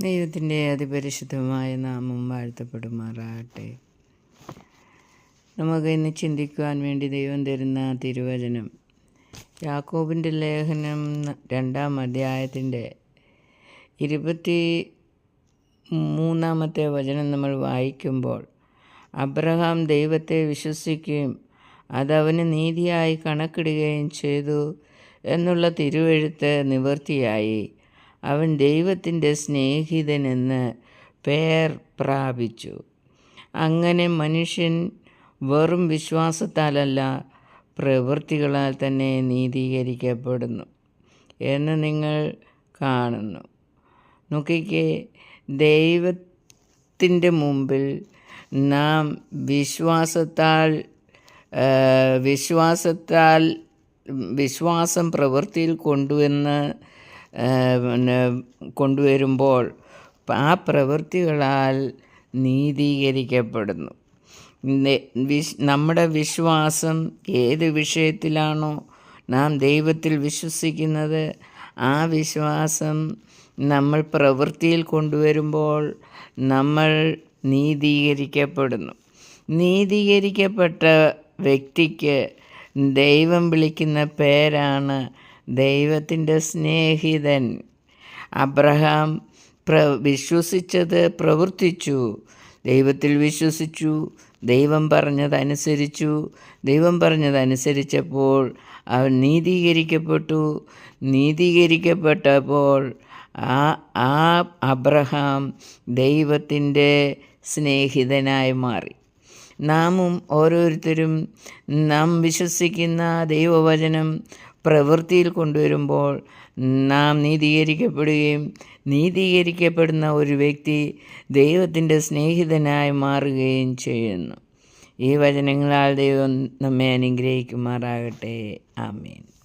ദൈവത്തിന്റെ അതിപരിശുദ്ധമായ നാമം വാഴ്ത്തപ്പെടുമാറാകട്ടെ. നമുക്ക് ഇന്ന് ചിന്തിക്കുവാൻ വേണ്ടി ദൈവം തരുന്ന തിരുവചനം യാക്കോബിന്റെ ലേഖനം രണ്ടാം അധ്യായത്തിന്റെ ഇരുപത്തി മൂന്നാമത്തെ വചനം നമ്മൾ വായിക്കുമ്പോൾ അബ്രഹാം ദൈവത്തെ വിശ്വസിക്കുകയും അതവന് നീതിയായി കണക്കിടുകയും ചെയ്തു എന്നുള്ള തിരുവെഴുത്ത് നിവൃത്തിയായി. അവൻ ദൈവത്തിന്റെ സ്നേഹിതനെന്ന് പേർ പ്രാപിച്ചു. അങ്ങനെ മനുഷ്യൻ വെറും വിശ്വാസത്താലല്ല പ്രവൃത്തികളാൽ തന്നെ നീതീകരിക്കപ്പെടുന്നു എന്ന് നിങ്ങൾ കാണുന്നു. നോക്കിക്കേ ദൈവത്തിന്റെ മുമ്പിൽ നാം വിശ്വാസത്താൽ വിശ്വാസത്താൽ വിശ്വാസം പ്രവൃത്തിയിൽ കൊണ്ടുവന്ന് പിന്നെ കൊണ്ടുവരുമ്പോൾ ആ പ്രവൃത്തികളാൽ നീതീകരിക്കപ്പെടുന്നു. നമ്മുടെ വിശ്വാസം ഏത് വിഷയത്തിലാണോ നാം ദൈവത്തിൽ വിശ്വസിക്കുന്നത് ആ വിശ്വാസം നമ്മൾ പ്രവൃത്തിയിൽ കൊണ്ടുവരുമ്പോൾ നമ്മൾ നീതീകരിക്കപ്പെടുന്നു. നീതീകരിക്കപ്പെട്ട വ്യക്തിക്ക് ദൈവം വിളിക്കുന്ന പേരാണ് ദൈവത്തിന്റെ സ്നേഹിതൻ. അബ്രഹാം പ്ര വിശ്വസിച്ചത് പ്രവർത്തിച്ചു. ദൈവത്തിൽ വിശ്വസിച്ചു. ദൈവം പറഞ്ഞതനുസരിച്ചു. ദൈവം പറഞ്ഞതനുസരിച്ചപ്പോൾ അവൻ നീതീകരിക്കപ്പെട്ടു. നീതീകരിക്കപ്പെട്ടപ്പോൾ ആ ആ അബ്രഹാം ദൈവത്തിന്റെ സ്നേഹിതനായി മാറി. നാമും ഓരോരുത്തരും നാം വിശ്വസിക്കുന്ന ദൈവവചനം പ്രവൃത്തിയിൽ കൊണ്ടുവരുമ്പോൾ നാം നീതീകരിക്കപ്പെടുകയും നീതീകരിക്കപ്പെടുന്ന ഒരു വ്യക്തി ദൈവത്തിന്റെ സ്നേഹിതനായി മാറുകയും ചെയ്യുന്നു. ഈ വചനങ്ങളാൽ ദൈവം നമ്മെ അനുഗ്രഹിക്കുമാറാകട്ടെ. ആമേൻ.